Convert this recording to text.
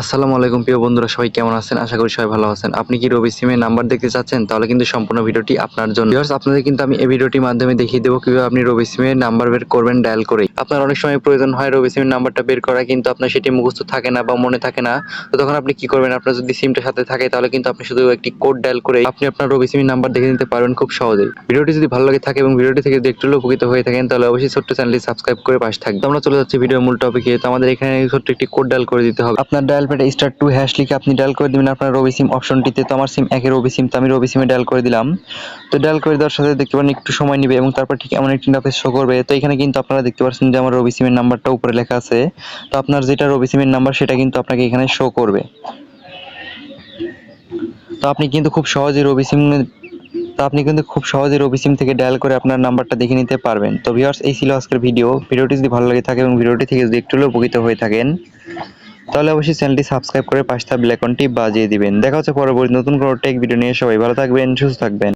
আসসালামু আলাইকুম প্রিয় বন্ধুরা সবাই কেমন আছেন? আশা করি সবাই ভালো আছেন। আপনি কি রবি সিমের নাম্বার দেখতে চাচ্ছেন? তাহলে কিন্তু সম্পূর্ণ ভিডিওটি আপনার জন্য। Viewers, আপনাদের কিন্তু আমি এই ভিডিওটির মাধ্যমে দেখিয়ে দেবো কীভাবে আপনি রবি সিমের নাম্বার বের করবেন ডায়াল করে। আপনার অনেক সময় প্রয়োজন হয় রবি সিমের নাম্বারটা বের করা কিন্তু আপনার সেটি মুখস্থ থাকে না বা মনে থাকে না। তো তখন আপনি কি করবেন? আপনার যদি সিমটা সাথে থাকে তাহলে কিন্তু আপনি শুধু একটি কোড ডায়াল করে আপনি আপনার রবি সিমের নাম্বার দেখে নিতে পারবেন খুব সহজেই ভিডিওটি যদি ভালো লাগে থাকে এবং ভিডিওটি থেকে যদি একটু উপকৃত হয়ে থাকেন তাহলে অবশ্যই ছোট্ট চ্যানেলটি সাবস্ক্রাইব করে পাশে থাকবে আমরা চলে যাচ্ছি ভিডিওর মূল টপিকে তো আমাদের এখানে ছোট্ট একটি কোড ডায়াল করে দিতে হবে। আপনার ডায়াল প্যাডে স্টার টু হ্যাশ লিখে আপনি ডায়াল করে দিবেন আপনার রবি সিম অপশনটিতে তো আমার সিম একে রবি সিম তো আমি রবি সিমে ডায়াল করে দিলাম। তো ডায়াল করে দেওয়ার সাথে দেখতে পারেন একটু সময় নেবে এবং তারপর ঠিক এমন একটি ইন্টারফেস শো করবে। তো এখানে কিন্তু আপনারা দেখতে পাচ্ছেন যে আমার রবি সিমের নাম্বারটা উপরে লেখা আছে। তো আপনার যেটা রবি সিমের নাম্বার সেটা কিন্তু আপনাকে এখানে শো করবে। তো আপনি কিন্তু খুব সহজেই রবি সিম তো আপনি কিন্তু খুব সহজে রবি সিম থেকে ডায়াল করে আপনার নাম্বারটা দেখে নিতে পারবেন। তো ভিউয়ার্স এই ছিল আজকের ভিডিও ভিডিওটি যদি ভালো লাগে থাকে এবং ভিডিওটি থেকে যদি একটু উপকৃত হয়ে থাকেন তাহলে অবশ্যই চ্যানেলটি সাবস্ক্রাইব করে পাশে থাকা বেল আইকনটি বাজিয়ে দিবেন। দেখা হচ্ছে পরবর্তী নতুন কোনো টেক ভিডিও নিয়ে। সবাই ভালো থাকবেন, সুস্থ থাকবেন।